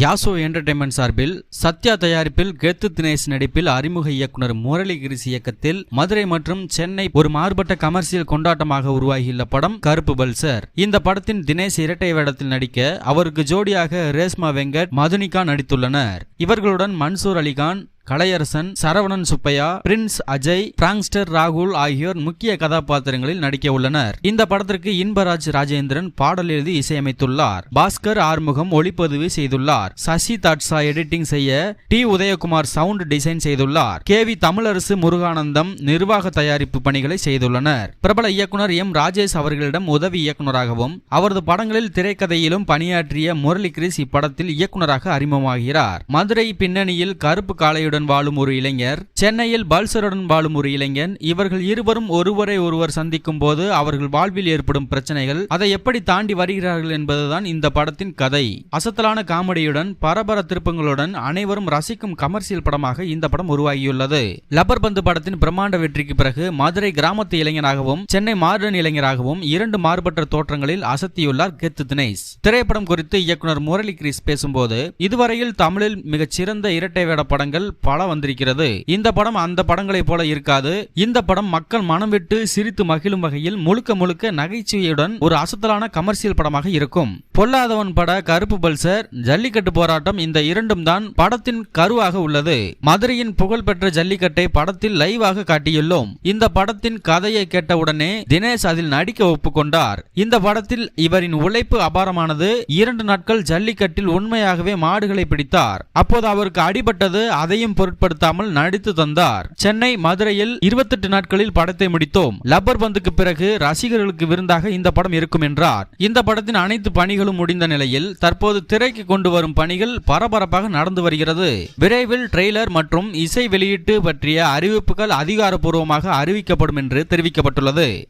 யாசோ entertainment சார்பில் சத்யா தயாரிப்பில் கெத்து தினேஷ் நடிப்பில் அறிமுக இயக்குனர் முரளி கிரிஸ் இயக்கத்தில் மதுரை மற்றும் சென்னை ஒரு மாறுபட்ட கமர்ஷியல் கொண்டாட்டமாக உருவாகியுள்ள படம் கருப்பு பல்சர் இந்த படத்தின் தினேஷ் இரட்டை வேடத்தில் நடிக்க அவருக்கு ஜோடியாக ரேஸ்மா வெங்கட் மதுனிகா நடித்துள்ளனர். இவர்களுடன் மன்சூர் அலிகான் கலையரசன் சரவணன் சுப்பையா பிரின்ஸ் அஜய் பிராங்ஸ்டர் ராகுல் ஆகியோர் முக்கிய கதாபாத்திரங்களில் நடிக்க உள்ளனர். இந்த படத்திற்கு இன்பராஜ் ராஜேந்திரன் பாடல் எழுதி இசையமைத்துள்ளார். பாஸ்கர் ஆறுமுகம் ஒளிப்பதிவு செய்துள்ளார். சசி தாட்சா எடிட்டிங் செய்ய டி உதயகுமார் சவுண்ட் டிசைன் செய்துள்ளார். கே வி தமிழரசு முருகானந்தம் நிர்வாக தயாரிப்பு பணிகளை செய்துள்ளனர். பிரபல இயக்குனர் எம். ராஜேஷ் அவர்களிடம் உதவி இயக்குனராகவும் அவரது படங்களில் திரைக்கதையிலும் பணியாற்றிய முரளி கிரிஸ் இப்படத்தில் இயக்குனராக அறிமுகமாகிறார். மதுரை பின்னணியில் கருப்பு காளையுடன் வாழும் ஒரு இளைஞர் சென்னையில் பல்சருடன் வாழும் ஒரு இளைஞன் இவர்கள் இருவரும் ஒருவரை ஒருவர் சந்திக்கும் போது அவர்கள் வாழ்வில் ஏற்படும் பிரச்சனைகள் அதை எப்படி தாண்டி வருகிறார்கள் என்பதுதான் இந்த படத்தின் கதை. அசத்தலான காமெடியுடன் பரபர திருப்பங்களுடன் அனைவரும் ரசிக்கும் கமர்ஷியல் படமாக இந்த படம் உருவாகியுள்ளது. லப்பர் பந்து படத்தின் பிரம்மாண்ட வெற்றிக்கு பிறகு மதுரை கிராமத்து இளைஞராகவும் சென்னை மாடர்ன் இளைஞராகவும் இரண்டு மாறுபட்ட தோற்றங்களில் அசத்தியுள்ளார் கெத்து தினேஷ். திரைப்படம் குறித்து இயக்குனர் முரளி கிரிஸ் பேசும்போது இதுவரையில் தமிழில் மிகச்சிறந்த இரட்டை வேட படங்கள் பல வந்திருக்கிறது. இந்த படம் அந்த படங்களைப் போல இருக்காது. இந்த படம் மக்கள் மனம் விட்டு சிரித்து மகிழும் வகையில் முழுக்க முழுக்க நகைச்சுவையுடன் ஒரு அசத்தலான கமர்ஷியல் படமாக இருக்கும். பொல்லாதவன் பட கருப்பு பல்சர் ஜல்லிக்கட்டு போராட்டம் இந்த இரண்டும் தான் படத்தின் கருவாக உள்ளது. மதுரையின் புகழ்பெற்ற ஜல்லிக்கட்டை படத்தில் லைவாக காட்டியுள்ளோம். இந்த படத்தின் கதையை கேட்டவுடனே தினேஷ் அதில் நடிக்க ஒப்புக்கொண்டார். இந்த படத்தில் இவரின் உழைப்பு அபாரமானது. இரண்டு நாட்கள் ஜல்லிக்கட்டில் உண்மையாகவே மாடுகளை பிடித்தார். அப்போது அவருக்கு அடிபட்டது அதையும் பொருட்படுத்தாமல் நடித்து தந்தார். சென்னை மதுரையில் இருபத்தெட்டு நாட்களில் படத்தை முடித்தோம். லப்பர் பந்துக்கு பிறகு ரசிகர்களுக்கு விருந்தாக இந்த படம் இருக்கும் என்றார். இந்த படத்தின் அனைத்து பணிகளும் முடிந்த நிலையில் தற்போது திரைக்கு கொண்டு வரும் பணிகள் பரபரப்பாக நடந்து வருகிறது. விரைவில் ட்ரெய்லர் மற்றும் இசை வெளியீட்டு பற்றிய அறிவிப்புகள் அதிகாரப்பூர்வமாக அறிவிக்கப்படும் என்று தெரிவிக்கப்பட்டுள்ளது.